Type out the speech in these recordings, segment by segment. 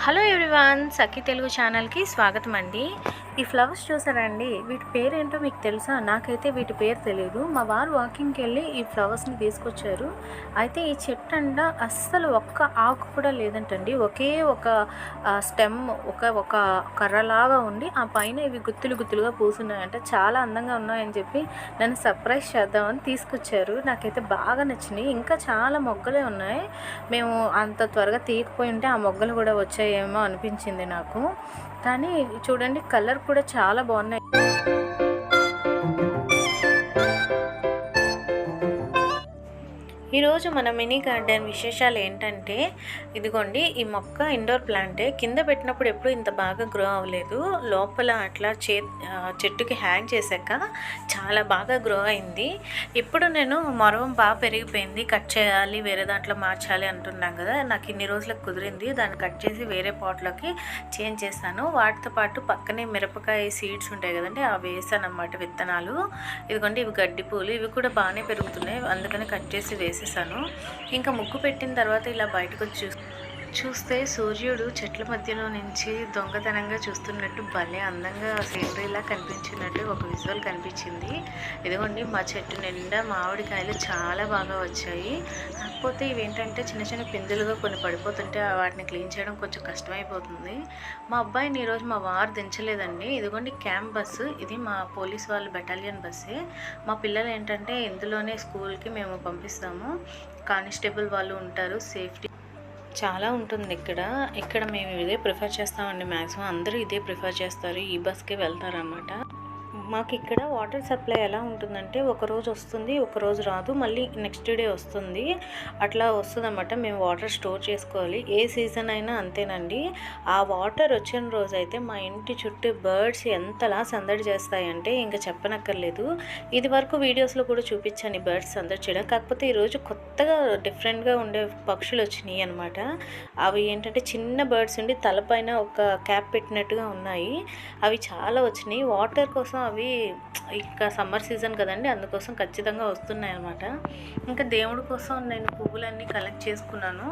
Hello everyone సఖీ తెలుగు ఛానల్కి స్వాగతం అండి ఈ ఫ్లవర్స్ చూసారండి? వీటి పేరేంటో మీకు తెలుసా? నాకైతే వీటి పేరు తెలియదు మా వారు వాకింగ్కి వెళ్ళి ఈ ఫ్లవర్స్ని తీసుకొచ్చారు. అయితే ఈ చెట్టు అంట అస్సలు ఒక్క ఆకు కూడా లేదంటండి. ఒకే ఒక స్టెమ్ ఒక ఒక కర్రలాగా ఉండి ఆ పైన ఇవి గుత్తులు గుత్తులుగా పూసున్నాయంట. చాలా అందంగా ఉన్నాయని చెప్పి నన్ను సర్ప్రైజ్ చేద్దామని తీసుకొచ్చారు. నాకైతే బాగా నచ్చినాయి. ఇంకా చాలా మొగ్గలే ఉన్నాయి. మేము అంత త్వరగా తీయకపోయి ఉంటే ఆ మొగ్గలు కూడా వచ్చాయేమో అనిపించింది నాకు. కానీ చూడండి కలర్ కూడా చాలా బాగున్నాయి. ఈరోజు మన మినీ గార్డెన్ విశేషాలు ఏంటంటే ఇదిగోండి ఈ మొక్క ఇండోర్ ప్లాంటే. కింద పెట్టినప్పుడు ఎప్పుడు ఇంత బాగా గ్రో అవ్వలేదు. లోపల అట్లా చే చెట్టుకి హ్యాంగ్ చేశాక చాలా బాగా గ్రో అయింది. ఇప్పుడు నేను మరవం బాగా పెరిగిపోయింది. కట్ చేయాలి వేరే దాంట్లో మార్చాలి అంటున్నాం కదా. నాకు ఇన్ని రోజులకు కుదిరింది. దాన్ని కట్ చేసి వేరే పాట్లోకి చేంజ్ చేస్తాను. వాటితో పాటు పక్కనే మిరపకాయ సీడ్స్ ఉంటాయి కదండి అవి వేసాను అనమాట విత్తనాలు. ఇదిగోండి ఇవి గడ్డి పూలు. ఇవి కూడా బాగానే పెరుగుతున్నాయి. అందుకని కట్ చేసి వేసేసాను ఇంకా ముగ్గు పెట్టిన తర్వాత ఇలా బయటకు వచ్చి చూస్తే సూర్యుడు చెట్ల మధ్యలో నుంచి దొంగతనంగా చూస్తున్నట్టు భలే అందంగా సీనరీలా కనిపించినట్టు ఒక విజువల్ కనిపించింది. ఇదిగోండి మా చెట్టు నిండా మామిడికాయలు చాలా బాగా వచ్చాయి. కాకపోతే ఇవి ఏంటంటే చిన్న చిన్న పిందులుగా కొన్ని పడిపోతుంటే వాటిని క్లీన్ చేయడం కొంచెం కష్టమైపోతుంది. మా అబ్బాయిని ఈరోజు మా వారు దించలేదండి. ఇదిగోండి క్యాంప్ బస్సు ఇది మా పోలీస్ వాళ్ళ బెటాలియన్ బస్సే. మా పిల్లలు ఏంటంటే ఇందులోనే స్కూల్కి మేము పంపిస్తాము. కానిస్టేబుల్ వాళ్ళు ఉంటారు సేఫ్టీ చాలా ఉంటుంది ఇక్కడ. ఇక్కడ మేము ఇదే ప్రిఫర్ చేస్తామండి మ్యాక్సిమం అందరూ ఇదే ప్రిఫర్ చేస్తారు. ఈ బస్కే వెళ్తారన్నమాట. మాకు ఇక్కడ వాటర్ సప్లై ఎలా ఉంటుందంటే ఒక రోజు వస్తుంది ఒక రోజు రాదు మళ్ళీ నెక్స్ట్ డే వస్తుంది. అట్లా వస్తుందన్నమాట. మేము వాటర్ స్టోర్ చేసుకోవాలి. ఏ సీజన్ అయినా అంతేనండి. ఆ వాటర్ వచ్చిన రోజు అయితే మా ఇంటి చుట్టూ బర్డ్స్ ఎంతలా సందడి చేస్తాయంటే ఇంకా చెప్పనక్కర్లేదు. ఇది వరకు వీడియోస్లో కూడా చూపించాను ఈ బర్డ్స్ సందడి చేయడం. కాకపోతే ఈరోజు కొత్తగా డిఫరెంట్గా ఉండే పక్షులు వచ్చినాయి అనమాట అవి ఏంటంటే చిన్న బర్డ్స్ ఉండి తలపైన ఒక క్యాప్ పెట్టినట్టుగా ఉన్నాయి. అవి చాలా వచ్చినాయి. వాటర్ కోసం అవి ఇంకా సమ్మర్ సీజన్ కదండి అందుకోసం ఖచ్చితంగా వస్తున్నాయి అనమాట ఇంకా దేవుడి కోసం నేను పువ్వులన్నీ కలెక్ట్ చేసుకున్నాను.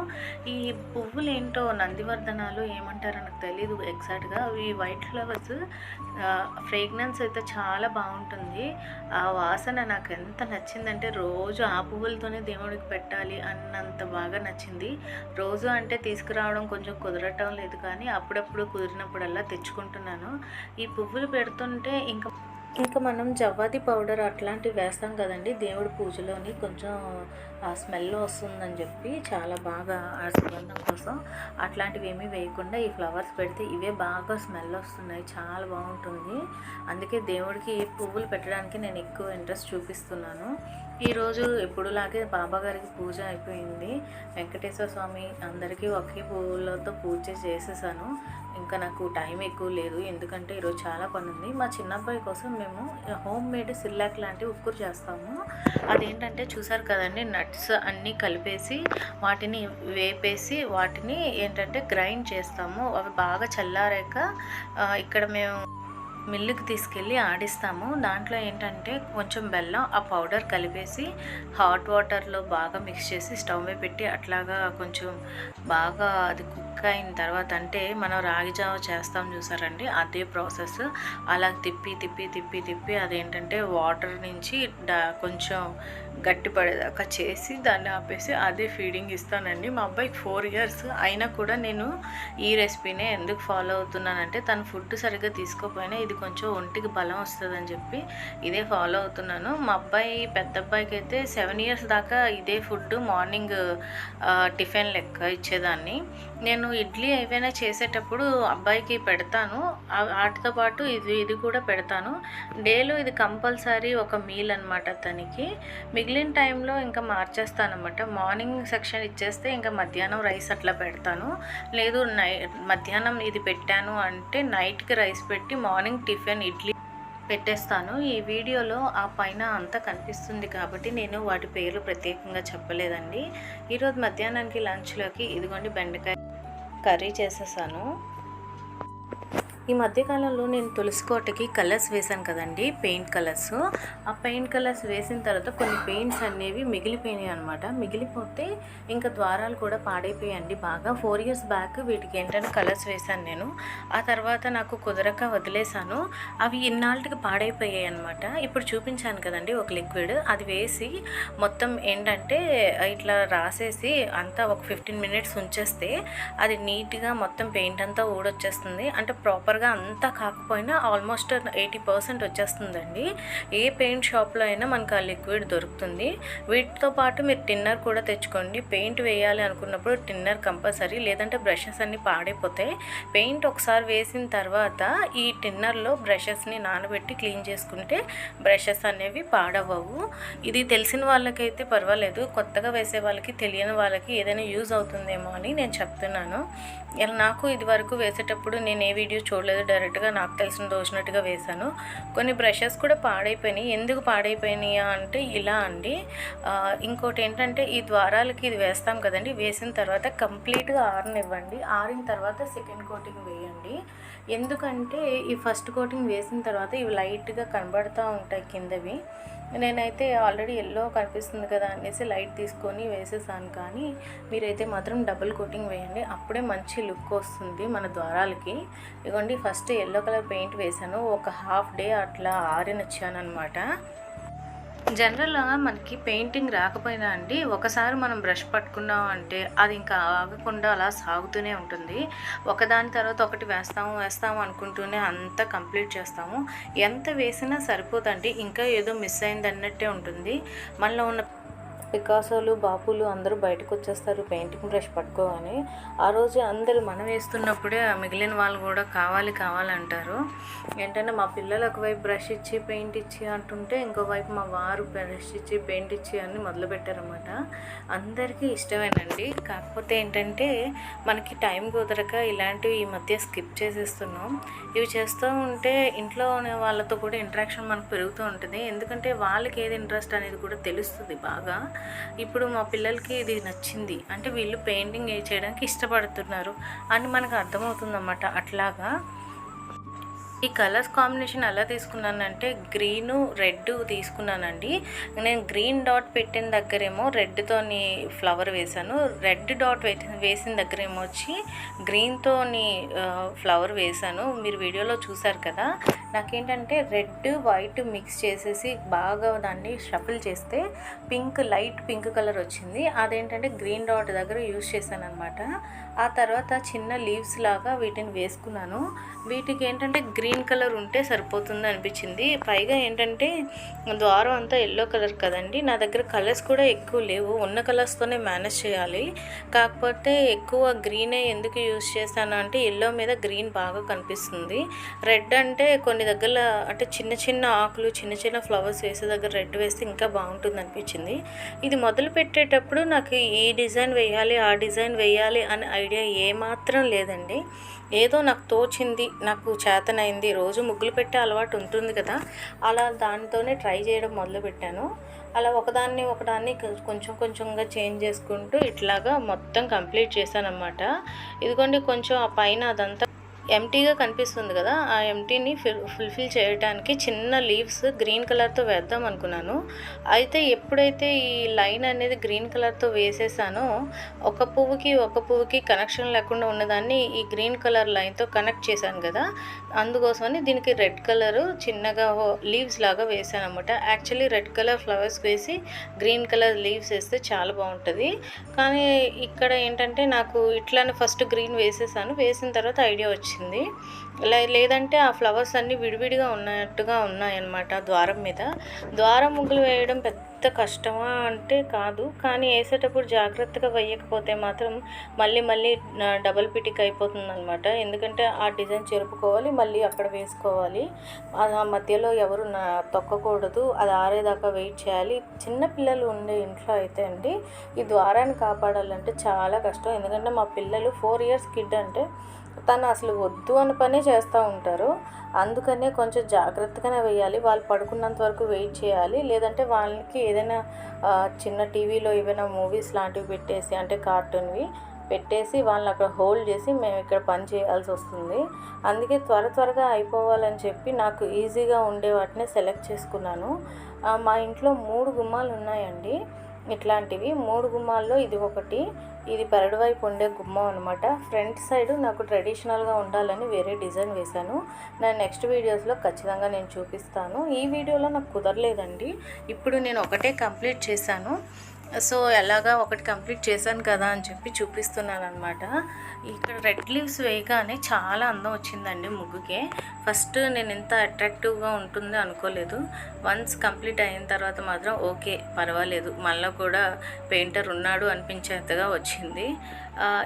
ఈ పువ్వులు ఏంటో నందివర్ధనాలు ఏమంటారో నాకు తెలియదు ఎగ్జాక్ట్గా. అవి వైట్ ఫ్లవర్స్ ఫ్రేగ్నెన్స్ అయితే చాలా బాగుంటుంది. ఆ వాసన నాకు ఎంత నచ్చిందంటే రోజు ఆ పువ్వులతోనే దేవుడికి పెట్టాలి అన్నంత బాగా నచ్చింది. రోజు అంటే తీసుకురావడం కొంచెం కుదరటం లేదు కానీ అప్పుడప్పుడు కుదిరినప్పుడల్లా తెచ్చుకుంటున్నాను. ఈ పువ్వులు పెడుతుంటే ఇంకా ఇంకా మనం జవ్వాది పౌడర్ అట్లాంటివి వేస్తాం కదండి దేవుడి పూజలోని కొంచెం ఆ స్మెల్ వస్తుందని చెప్పి చాలా బాగా ఆ సుగంధం కోసం అట్లాంటివి ఏమీ వేయకుండా ఈ ఫ్లవర్స్ పెడితే ఇవే బాగా స్మెల్ వస్తున్నాయి. చాలా బాగుంటుంది. అందుకే దేవుడికి ఈ పువ్వులు పెట్టడానికి నేను ఎక్కువ ఇంట్రెస్ట్ చూపిస్తున్నాను. ఈరోజు ఎప్పుడులాగే బాబా గారికి పూజ అయిపోయింది. వెంకటేశ్వర స్వామి అందరికీ ఒకే పువ్వులతో పూజ చేసేసాను. ఇంకా నాకు టైం ఎక్కువ లేదు. ఎందుకంటే ఈరోజు చాలా పని ఉంది. మా చిన్నబ్బాయి కోసం మేము హోమ్ మేడ్ సిల్లాక్ లాంటి ఉక్కురు చేస్తాము. అదేంటంటే చూసారు కదండి నట్స్ అన్నీ కలిపేసి వాటిని వేపేసి వాటిని ఏంటంటే గ్రైండ్ చేస్తాము. అవి బాగా చల్లారాక ఇక్కడ మేము మిల్లుకి తీసుకెళ్ళి ఆడిస్తాము. దాంట్లో ఏంటంటే కొంచెం బెల్లం ఆ పౌడర్ కలిపేసి హాట్ వాటర్లో బాగా మిక్స్ చేసి స్టవ్ మీద పెట్టి అట్లాగా కొంచెం బాగా అది కుక్ అయిన తర్వాత అంటే మనం రాగి జావ చేస్తాం చూసారండి అదే ప్రాసెస్. అలా తిప్పి తిప్పి తిప్పి తిప్పి అదేంటంటే వాటర్ నుంచి డా కొంచెం గట్టిపడేదాకా చేసి దాన్ని ఆపేసి అదే ఫీడింగ్ ఇస్తానండి. మా అబ్బాయికి ఫోర్ ఇయర్స్. అయినా కూడా నేను ఈ రెసిపీనే ఎందుకు ఫాలో అవుతున్నానంటే తను ఫుడ్ సరిగ్గా తీసుకోకపోయినా ఇది కొంచెం ఒంటికి బలం వస్తుందని చెప్పి ఇదే ఫాలో అవుతున్నాను. మా అబ్బాయి పెద్ద అబ్బాయికి అయితే సెవెన్ ఇయర్స్ దాకా ఇదే ఫుడ్ మార్నింగ్ టిఫిన్ లెక్క ఇచ్చేదాన్ని. నేను ఇడ్లీ ఏవైనా చేసేటప్పుడు అబ్బాయికి పెడతాను. వాటితో పాటు ఇది ఇది కూడా పెడతాను. డేలో ఇది కంపల్సరీ ఒక మీల్ అనమాట తనకి. మీకు మిగిలిన టైంలో ఇంకా మార్చేస్తానమాట మార్నింగ్ సెక్షన్ ఇచ్చేస్తే ఇంకా మధ్యాహ్నం రైస్ అట్లా పెడతాను. లేదు నై మధ్యాహ్నం ఇది పెట్టాను అంటే నైట్కి రైస్ పెట్టి మార్నింగ్ టిఫిన్ ఇడ్లీ పెట్టేస్తాను. ఈ వీడియోలో ఆ పైన అంతా కనిపిస్తుంది కాబట్టి నేను వాటి పేర్లు ప్రత్యేకంగా చెప్పలేదండి. ఈరోజు మధ్యాహ్నానికి లంచ్లోకి ఇదిగోండి బెండకాయ కర్రీ చేసేసాను. ఈ మధ్యకాలంలో నేను తులసి కోటకి కలర్స్ వేశాను కదండి పెయింట్ కలర్స్. ఆ పెయింట్ కలర్స్ వేసిన తర్వాత కొన్ని పెయింట్స్ అనేవి మిగిలిపోయినాయి అనమాట మిగిలిపోతే ఇంకా ద్వారాలు కూడా పాడైపోయాయండి బాగా. ఫోర్ ఇయర్స్ బ్యాక్ వీటికి ఏంటంటే కలర్స్ వేశాను నేను. ఆ తర్వాత నాకు కుదరక వదిలేశాను. అవి ఇన్నాళ్ళకి పాడైపోయాయి అనమాట ఇప్పుడు చూపించాను కదండి ఒక లిక్విడ్. అది వేసి మొత్తం ఏంటంటే ఇట్లా రాసేసి అంతా ఒక ఫిఫ్టీన్ మినిట్స్ ఉంచేస్తే అది నీట్గా మొత్తం పెయింట్ అంతా ఊడొచ్చేస్తుంది. అంటే ప్రాపర్ ప్రాపర్గా అంతా కాకపోయినా ఆల్మోస్ట్ ఎయిటీ పర్సెంట్ వచ్చేస్తుందండి. ఏ పెయింట్ షాప్లో అయినా మనకు ఆ లిక్విడ్ దొరుకుతుంది. వీటితో పాటు మీరు టిన్నర్ కూడా తెచ్చుకోండి. పెయింట్ వేయాలి అనుకున్నప్పుడు టిన్నర్ కంపల్సరీ లేదంటే బ్రషెస్ అన్నీ పాడైపోతాయి పెయింట్ ఒకసారి వేసిన తర్వాత ఈ టిన్నర్లో బ్రషెస్ని నానబెట్టి క్లీన్ చేసుకుంటే బ్రషెస్ అనేవి పాడవవు ఇది తెలిసిన వాళ్ళకైతే పర్వాలేదు. కొత్తగా వేసే వాళ్ళకి తెలియని వాళ్ళకి ఏదైనా యూజ్ అవుతుందేమో అని నేను చెప్తున్నాను. ఇలా నాకు ఇది వరకు వేసేటప్పుడు నేను ఏ వీడియో చూడలేదు. లేదు డైరెక్ట్గా నాకు తెలిసిన దోచినట్టుగా వేశాను. కొన్ని బ్రషెస్ కూడా పాడైపోయినాయి. ఎందుకు పాడైపోయినాయా అంటే ఇలా అండి. ఇంకోటి ఏంటంటే ఈ ద్వారాలకి ఇది వేస్తాం కదండి. వేసిన తర్వాత కంప్లీట్గా ఆరనివ్వండి. ఆరిన తర్వాత సెకండ్ కోటింగ్ వేయండి. ఎందుకంటే ఈ ఫస్ట్ కోటింగ్ వేసిన తర్వాత ఇవి లైట్గా కనబడుతూ ఉంటాయి కిందవి. నేనైతే ఆల్రెడీ ఎల్లో కనిపిస్తుంది కదా అనేసి లైట్ తీసుకొని వేసేసాను కానీ మీరైతే మాత్రం డబుల్ కోటింగ్ వేయండి. అప్పుడే మంచి లుక్ వస్తుంది మన ద్వారాలకి. ఇదిగోండి ఫస్ట్ ఎల్లో కలర్ పెయింట్ వేసాను ఒక హాఫ్ డే అట్లా ఆరినొచ్చాను అనమాట జనరల్గా మనకి పెయింటింగ్ రాకపోయినా అండి ఒకసారి మనం బ్రష్ పట్టుకున్నాం అంటే అది ఇంకా ఆగకుండా అలా సాగుతూనే ఉంటుంది. ఒకదాని తర్వాత ఒకటి వేస్తాము వేస్తాము అనుకుంటూనే అంతా కంప్లీట్ చేస్తాము. ఎంత వేసినా సరిపోదండి ఇంకా ఏదో మిస్ అయింది అన్నట్టే ఉంటుంది. మనలో ఉన్న పికాసోలు బాపులు అందరూ బయటకు వచ్చేస్తారు పెయింటింగ్ బ్రష్ పట్టుకోగానే. ఆ రోజు అందరూ మనం వేస్తున్నప్పుడే మిగిలిన వాళ్ళు కూడా కావాలి కావాలంటారు. ఏంటంటే మా పిల్లలు ఒకవైపు బ్రష్ ఇచ్చి పెయింట్ ఇచ్చి అంటుంటే ఇంకోవైపు మా వారు బ్రష్ ఇచ్చి పెయింట్ ఇచ్చి అని మొదలుపెట్టారనమాట అందరికీ ఇష్టమేనండి. కాకపోతే ఏంటంటే మనకి టైం కుదరక ఇలాంటివి ఈ మధ్య స్కిప్ చేసేస్తున్నాం. ఇవి చేస్తూ ఉంటే ఇంట్లో ఉన్న వాళ్ళతో కూడా ఇంటరాక్షన్ మనకు పెరుగుతూ ఉంటుంది. ఎందుకంటే వాళ్ళకి ఏది ఇంట్రెస్ట్ అనేది కూడా తెలుస్తుంది బాగా. ఇప్పుడు మా పిల్లలకి ఇది నచ్చింది. అంటే వీళ్ళు పెయింటింగ్ చేయడానికి ఇష్టపడుతున్నారు అని మనకు అర్థమవుతుందన్నమాట. అట్లాగా ఈ కలర్స్ కాంబినేషన్ ఎలా తీసుకున్నానంటే గ్రీను రెడ్ తీసుకున్నానండి. నేను గ్రీన్ డాట్ పెట్టిన దగ్గరేమో రెడ్తోని ఫ్లవర్ వేశాను. రెడ్ డాట్ వేసిన దగ్గరేమో వచ్చి గ్రీన్తోని ఫ్లవర్ వేశాను. మీరు వీడియోలో చూసారు కదా. నాకేంటంటే రెడ్ వైట్ మిక్స్ చేసేసి బాగా దాన్ని షఫుల్ చేస్తే పింక్ లైట్ పింక్ కలర్ వచ్చింది. అదేంటంటే గ్రీన్ డాట్ దగ్గర యూజ్ చేశాను అనమాట ఆ తర్వాత చిన్న లీవ్స్ లాగా వీటిని వేసుకున్నాను. వీటికి ఏంటంటే గ్రీన్ కలర్ ఉంటే సరిపోతుంది అనిపించింది. పైగా ఏంటంటే ద్వారం అంతా ఎల్లో కలర్ కదండి. నా దగ్గర కలర్స్ కూడా ఎక్కువ లేవు. ఉన్న కలర్స్తోనే మేనేజ్ చేయాలి. కాకపోతే ఎక్కువ గ్రీనే ఎందుకు యూస్ చేశాను అంటే ఎల్లో మీద గ్రీన్ బాగా కనిపిస్తుంది. రెడ్ అంటే కొన్ని దగ్గర అంటే చిన్న చిన్న ఆకులు చిన్న చిన్న ఫ్లవర్స్ వేసే దగ్గర రెడ్ వేస్తే ఇంకా బాగుంటుంది అనిపించింది. ఇది మొదలు పెట్టేటప్పుడు నాకు ఈ డిజైన్ వేయాలి ఆ డిజైన్ వేయాలి అని ఐడియా ఏమాత్రం లేదండి. ఏదో నాకు తోచింది నాకు చేతనైంది రోజు ముగ్గులు పెట్టే అలవాటు ఉంటుంది కదా. అలా దానితోనే ట్రై చేయడం మొదలుపెట్టాను. అలా ఒకదాన్ని ఒకదాన్ని కొంచెం కొంచెంగా చేంజ్ చేసుకుంటూ ఇట్లాగా మొత్తం కంప్లీట్ చేశాను ఇదిగోండి కొంచెం ఆ పైన అదంతా ఎంటీగా కనిపిస్తుంది కదా ఆ ఎంటీని ఫిల్ ఫుల్ఫిల్ చేయడానికి చిన్న లీవ్స్ గ్రీన్ కలర్తో వేద్దాం అనుకున్నాను. అయితే ఎప్పుడైతే ఈ లైన్ అనేది గ్రీన్ కలర్తో వేసేసానో ఒక పువ్వుకి ఒక పువ్వుకి కనెక్షన్ లేకుండా ఉన్నదాన్ని ఈ గ్రీన్ కలర్ లైన్తో కనెక్ట్ చేశాను కదా అందుకోసమని దీనికి రెడ్ కలర్ చిన్నగా లీవ్స్ లాగా వేసాను అనమాట యాక్చువల్లీ రెడ్ కలర్ ఫ్లవర్స్ వేసి గ్రీన్ కలర్ లీవ్స్ వేస్తే చాలా బాగుంటుంది. కానీ ఇక్కడ ఏంటంటే నాకు ఇట్లానే ఫస్ట్ గ్రీన్ వేసేసాను. వేసిన తర్వాత ఐడియా వచ్చింది లే లేదంటే ఆ ఫ్లవర్స్ అన్నీ విడివిడిగా ఉన్నట్టుగా ఉన్నాయన్నమాట ద్వారం మీద. ద్వారం ముగ్గులు వేయడం పెద్ద కష్టమా అంటే కాదు. కానీ వేసేటప్పుడు జాగ్రత్తగా వేయకపోతే మాత్రం మళ్ళీ మళ్ళీ డబల్ పిటిక్ అయిపోతుంది అనమాట ఎందుకంటే ఆ డిజైన్ చెరుపుకోవాలి మళ్ళీ అక్కడ వేసుకోవాలి. ఆ ఆ మధ్యలో ఎవరు నా తొక్కకూడదు. అది ఆరేదాకా వెయిట్ చేయాలి. చిన్న పిల్లలు ఉండే ఇంట్లో అయితే అండి ఈ ద్వారాన్ని కాపాడాలంటే చాలా కష్టం. ఎందుకంటే మా పిల్లలు ఫోర్ ఇయర్స్ కిడ్ అంటే తను అసలు వద్దు అని పనే చేస్తూ ఉంటారు. అందుకనే కొంచెం జాగ్రత్తగానే వేయాలి. వాళ్ళు పడుకున్నంత వరకు వెయిట్ చేయాలి. లేదంటే వాళ్ళకి ఏదైనా చిన్న టీవీలో ఏవైనా మూవీస్ లాంటివి పెట్టేసి అంటే కార్టూన్వి పెట్టేసి వాళ్ళని అక్కడ హోల్డ్ చేసి మేము ఇక్కడ పని చేయాల్సి వస్తుంది. అందుకే త్వర త్వరగా అయిపోవాలని చెప్పి నాకు ఈజీగా ఉండే వాటిని సెలెక్ట్ చేసుకున్నాను. మా ఇంట్లో మూడు గుమ్మాలు ఉన్నాయండి. ఇట్లాంటివి. మూడు గుమ్మాల్లో ఇది ఒకటి. ఇది పెరడు వైపు ఉండే గుమ్మం అనమాట ఫ్రంట్ సైడ్ నాకు ట్రెడిషనల్గా ఉండాలని వేరే డిజైన్ వేశాను. నా నెక్స్ట్ వీడియోస్లో ఖచ్చితంగా నేను చూపిస్తాను. ఈ వీడియోలో నాకు కుదరలేదండి. ఇప్పుడు నేను ఒకటే కంప్లీట్ చేశాను. సో ఎలాగా ఒకటి కంప్లీట్ చేశాను కదా అని చెప్పి చూపిస్తున్నాను అనమాట ఇక్కడ రెడ్ లీవ్స్ వేయగానే చాలా అందం వచ్చిందండి ముగ్గుకే. ఫస్ట్ నేను ఎంత అట్రాక్టివ్గా ఉంటుంది అనుకోలేదు. వన్స్ కంప్లీట్ అయిన తర్వాత మాత్రం ఓకే పర్వాలేదు. మళ్ళీ కూడా పెయింటర్ ఉన్నాడు అనిపించేంతగా వచ్చింది.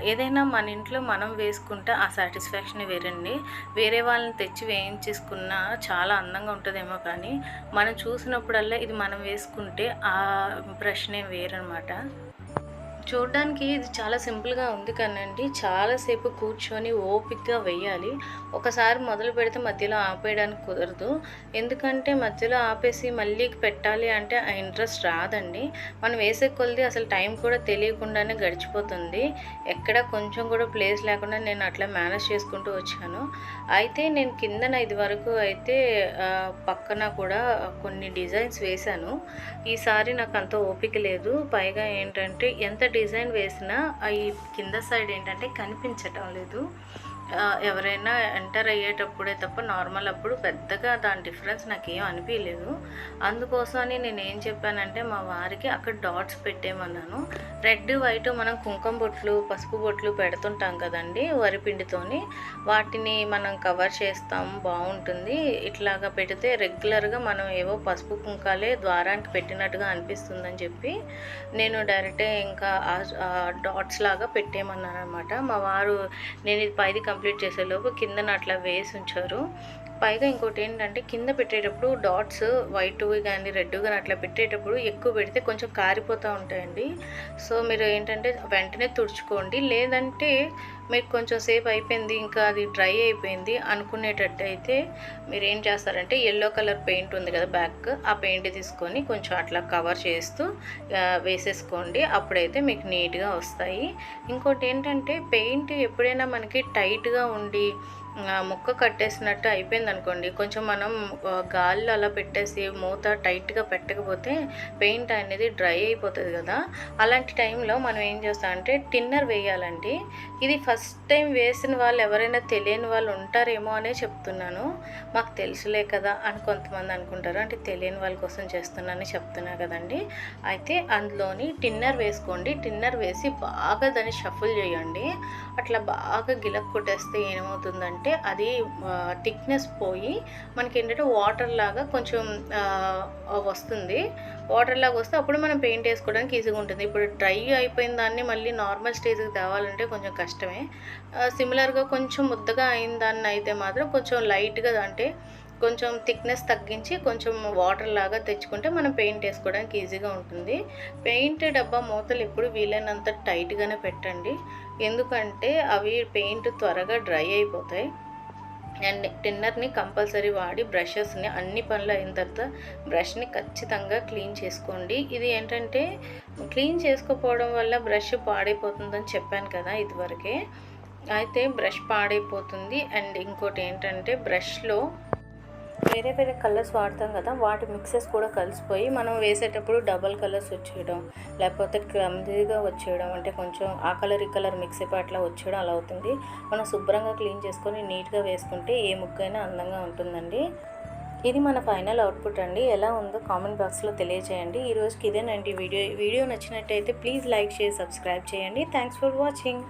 ఏదైనా మన ఇంట్లో మనం వేసుకుంటే ఆ సాటిస్ఫాక్షన్ వేరండి. వేరే వాళ్ళని తెచ్చి వేయించేసుకున్నా చాలా అందంగా ఉంటుందేమో కానీ మనం చూసినప్పుడల్లా ఇది మనం వేసుకుంటే ఆ ఇంప్రెషనే వేరనమాట చూడడానికి ఇది చాలా సింపుల్గా ఉంది కానండి. చాలాసేపు కూర్చొని ఓపిక్గా వేయాలి ఒకసారి మొదలు పెడితే మధ్యలో ఆపేయడానికి కుదరదు. ఎందుకంటే మధ్యలో ఆపేసి మళ్ళీ పెట్టాలి అంటే ఆ ఇంట్రెస్ట్ రాదండి. మనం వేసే కొలిది అసలు టైం కూడా తెలియకుండానే గడిచిపోతుంది. ఎక్కడ కొంచెం కూడా ప్లేస్ లేకుండా నేను అట్లా మేనేజ్ చేసుకుంటూ వచ్చాను. అయితే నేను కిందన ఇది వరకు అయితే పక్కన కూడా కొన్ని డిజైన్స్ వేశాను. ఈసారి నాకు అంత ఓపిక లేదు. పైగా ఏంటంటే ఎంత డిజైన్ డిజైన్ వేసిన ఈ కింద సైడ్ ఏంటంటే కనిపించటం లేదు. ఎవరైనా ఎంటర్ అయ్యేటప్పుడే తప్ప నార్మల్ అప్పుడు పెద్దగా దాని డిఫరెన్స్ నాకు అనిపించలేదు అందుకోసమని నేను ఏం చెప్పానంటే మా వారికి అక్కడ డాట్స్ పెట్టేమన్నాను రెడ్ వైట్ మనం కుంకుమ బొట్లు పసుపు బొట్లు పెడుతుంటాం కదండి వరిపిండితోని వాటిని మనం కవర్ చేస్తాం బాగుంటుంది. ఇట్లాగా పెడితే రెగ్యులర్గా మనం ఏవో పసుపు కుంకాలే ద్వారానికి పెట్టినట్టుగా అనిపిస్తుందని చెప్పి నేను డైరెక్టే ఇంకా డాట్స్ లాగా పెట్టేయమన్నాను అనమాట మా వారు నేను ఇది పైది కంప్లీట్ కంప్లీట్ చేసేలోపు కిందన అట్లా వేసి ఉంచారు. పైగా ఇంకోటి ఏంటంటే కింద పెట్టేటప్పుడు డాట్స్ వైట్ కానీ రెడ్ కానీ అట్లా పెట్టేటప్పుడు ఎక్కువ పెడితే కొంచెం కారిపోతూ ఉంటాయండి. సో మీరు ఏంటంటే వెంటనే తుడుచుకోండి. లేదంటే మీకు కొంచెం సేపు అయిపోయింది ఇంకా అది డ్రై అయిపోయింది అనుకునేటట్టు అయితే మీరు ఏం చేస్తారంటే ఎల్లో కలర్ పెయింట్ ఉంది కదా బ్యాక్ ఆ పెయింట్ తీసుకొని కొంచెం అట్లా కవర్ చేస్తూ వేసేసుకోండి. అప్పుడైతే మీకు నీట్గా వస్తాయి. ఇంకోటి ఏంటంటే పెయింట్ ఎప్పుడైనా మనకి టైట్గా ఉండి ముక్క కట్టేసినట్టు అయిపోయింది అనుకోండి కొంచెం మనం గాల్లో అలా పెట్టేసి మూత టైట్గా పెట్టకపోతే పెయింట్ అనేది డ్రై అయిపోతుంది కదా. అలాంటి టైంలో మనం ఏం చేస్తామంటే టిన్నర్ వేయాలండి. ఇది ఫస్ట్ టైం వేసిన వాళ్ళు ఎవరైనా తెలియని వాళ్ళు ఉంటారేమో అనే చెప్తున్నాను. మాకు తెలుసులే కదా అని కొంతమంది అనుకుంటారు. అంటే తెలియని వాళ్ళ కోసం చేస్తున్నానని చెప్తున్నా కదండి. అయితే అందులోని టిన్నర్ వేసుకోండి. టిన్నర్ వేసి బాగా దాన్ని షఫుల్ చేయండి. అట్లా బాగా గిలక్ కొట్టేస్తే ఏమవుతుందంటే అది థిక్నెస్ పోయి మనకి ఏంటంటే వాటర్ లాగా కొంచెం వస్తుంది. వాటర్ లాగా వస్తే అప్పుడు మనం పెయింట్ వేసుకోవడానికి ఈజీగా ఉంటుంది. ఇప్పుడు డ్రై అయిపోయిన దాన్ని మళ్ళీ నార్మల్ స్టేజ్కి తేవాలంటే కొంచెం కష్టమే. సిమిలర్గా కొంచెం ముద్దగా అయిన దాన్ని అయితే మాత్రం కొంచెం లైట్గా అంటే కొంచెం థిక్నెస్ తగ్గించి కొంచెం వాటర్ లాగా తెచ్చుకుంటే మనం పెయింట్ వేసుకోవడానికి ఈజీగా ఉంటుంది. పెయింట్ డబ్బా మూతలు ఎప్పుడు వీలైనంత టైట్గానే పెట్టండి. ఎందుకంటే అవి పెయింట్ త్వరగా డ్రై అయిపోతాయి. అండ్ టిన్నర్ని కంపల్సరీ వాడి బ్రషెస్ని అన్ని పనులు అయిన తర్వాత బ్రష్ని ఖచ్చితంగా క్లీన్ చేసుకోండి. ఇది ఏంటంటే క్లీన్ చేసుకోపోవడం వల్ల బ్రష్ పాడైపోతుందని చెప్పాను కదా ఇదివరకే. అయితే బ్రష్ పాడైపోతుంది అండ్ ఇంకోటి ఏంటంటే బ్రష్లో వేరే వేరే కలర్స్ వాడతాం కదా వాటి మిక్సెస్ కూడా కలిసిపోయి మనం వేసేటప్పుడు డబల్ కలర్స్ వచ్చేయడం లేకపోతే క్లమ్జీగా వచ్చేయడం అంటే కొంచెం ఆ కలర్ ఈ కలర్ మిక్స్ అయిపోయి అట్లా వచ్చేయడం అలా అవుతుంది. మనం శుభ్రంగా క్లీన్ చేసుకొని నీట్గా వేసుకుంటే ఏ ముక్కైనా అందంగా ఉంటుందండి. ఇది మన ఫైనల్ అవుట్పుట్ అండి. ఎలా ఉందో కామెంట్ బాక్స్లో తెలియజేయండి ఈ రోజుకి ఇదేనండి వీడియో. వీడియో నచ్చినట్టయితే ప్లీజ్ లైక్ చేసి సబ్స్క్రైబ్ చేయండి. Thanks for watching